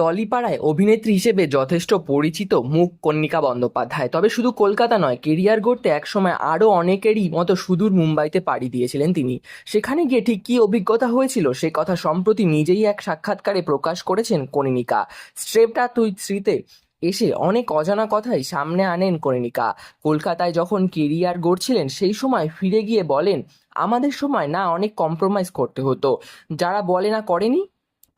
টলিপাড়ায় অভিনেত্রী হিসেবে যথেষ্ট পরিচিত মুখ কন্নিকা বন্দ্যোপাধ্যায়। তবে শুধু কলকাতা নয়, কেরিয়ার গড়তে একসময় আরও অনেকেরই মতো সুদূর মুম্বাইতে পাড়ি দিয়েছিলেন তিনি। সেখানে গিয়ে ঠিক কী অভিজ্ঞতা হয়েছিল সে কথা সম্প্রতি নিজেই এক সাক্ষাৎকারে প্রকাশ করেছেন কনিনিকা স্ট্রেপটা তুই স্মৃতে এসে অনেক অজানা কথাই সামনে আনেন কনিনিকা কলকাতায় যখন কেরিয়ার গড়ছিলেন, সেই সময় ফিরে গিয়ে বলেন, আমাদের সময় না অনেক কম্প্রোমাইজ করতে হতো। যারা বলে না করেনি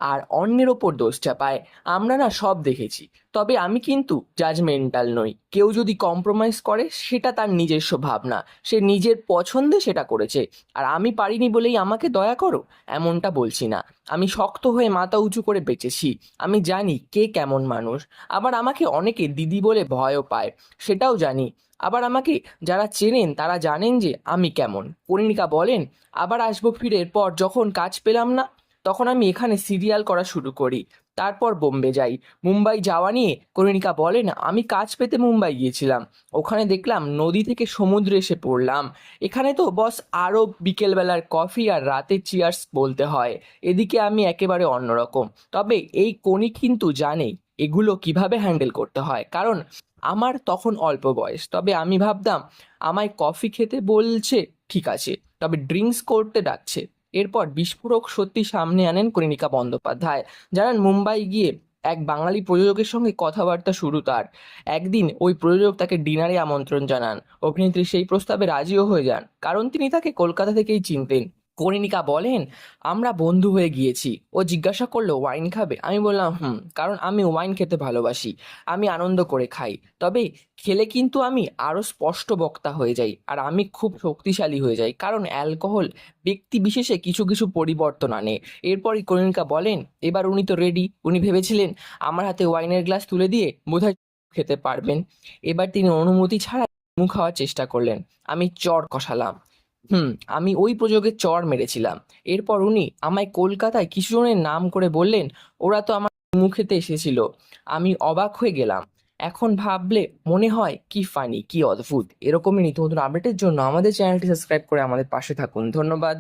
আর অন্যের ওপর দোষ চাপায়। আমরা না সব দেখেছি। তবে আমি কিন্তু জাজমেন্টাল নই। কেউ যদি কম্প্রোমাইজ করে, সেটা তার নিজস্ব ভাবনা। সে নিজের পছন্দে সেটা করেছে। আর আমি পারিনি বলেই আমাকে দয়া করো? এমনটা বলছি না। আমি শক্ত হয়ে মাথা উঁচু করে বেঁচেছি। আমি জানি কে কেমন মানুষ। আবার আমাকে অনেকে দিদি বলে ভয়ও পায়। সেটাও জানি। আবার আমাকে যারা চেনেন, তারা জানেন যে আমি কেমন। পরিণিকা বলেন, আবার আসব ফিরে। এরপর যখন কাজ পেলাম না তখন আমি এখানে সিরিয়াল করা শুরু করি। তারপর বোম্বে যাই। মুম্বাই যাওয়া নিয়ে করিনিকা বলেন, আমি কাজ পেতে মুম্বাই গিয়েছিলাম। ওখানে দেখলাম নদী থেকে সমুদ্রে এসে পড়লাম। এখানে তো বস আরও বিকেলবেলার কফি আর রাতের চিয়ার্স বলতে হয়। এদিকে আমি একেবারে অন্যরকম। তবে এই কোনি কিন্তু জানে এগুলো কীভাবে হ্যান্ডেল করতে হয়। কারণ আমার তখন অল্প বয়স। তবে আমি ভাবতাম, আমায় কফি খেতে বলছে, ঠিক আছে। তবে ড্রিঙ্কস করতে ডাকছে। এরপর বিস্ফোরক সত্যি সামনে আনেন কনিনিকা বন্দ্যোপাধ্যায় জানান মুম্বাই গিয়ে এক বাঙালি প্রযোজকের সঙ্গে কথাবার্তা শুরু তার। একদিন ওই প্রযোজক তাকে ডিনারে আমন্ত্রণ জানান। অভিনেত্রী সেই প্রস্তাবে রাজিও হয়ে যান, কারণ তিনি তাকে কলকাতা থেকেই চিনতেন। কনিনিকা বলেন, আমরা বন্ধু হয়ে গিয়েছি। ও জিজ্ঞাসা করল, ওয়াইন খাবে? আমি বললাম, হুম, কারণ আমি ওয়াইন খেতে ভালোবাসি, আমি আনন্দ করে খাই। তবে খেলে কিন্তু আমি আরও স্পষ্ট বক্তা হয়ে যাই আর আমি খুব শক্তিশালী হয়ে যাই, কারণ অ্যালকোহল ব্যক্তি বিশেষে কিছু কিছু পরিবর্তন আনে। এরপরই কনিকা বলেন, এবার উনি তো রেডি উনি ভেবেছিলেন আমার হাতে ওয়াইনের গ্লাস তুলে দিয়ে বোধহয় খেতে পারবেন। এবার তিনি অনুমতি ছাড়া মুখ খাওয়ার চেষ্টা করলেন। আমি চর কষালাম। হুম, আমি ওই প্রযোগে চর মেরেছিলাম। এরপর উনি আমায় কলকাতায় কিছু জনের নাম করে বললেন, ওরা তো আমার মুখেতে এসেছিল। আমি অবাক হয়ে গেলাম। এখন ভাবলে মনে হয়, কি ফানি, কি অদ্ভুত। এরকমই নিত্য নতুন আপডেটের জন্য আমাদের চ্যানেলটি সাবস্ক্রাইব করে আমাদের পাশে থাকুন। ধন্যবাদ।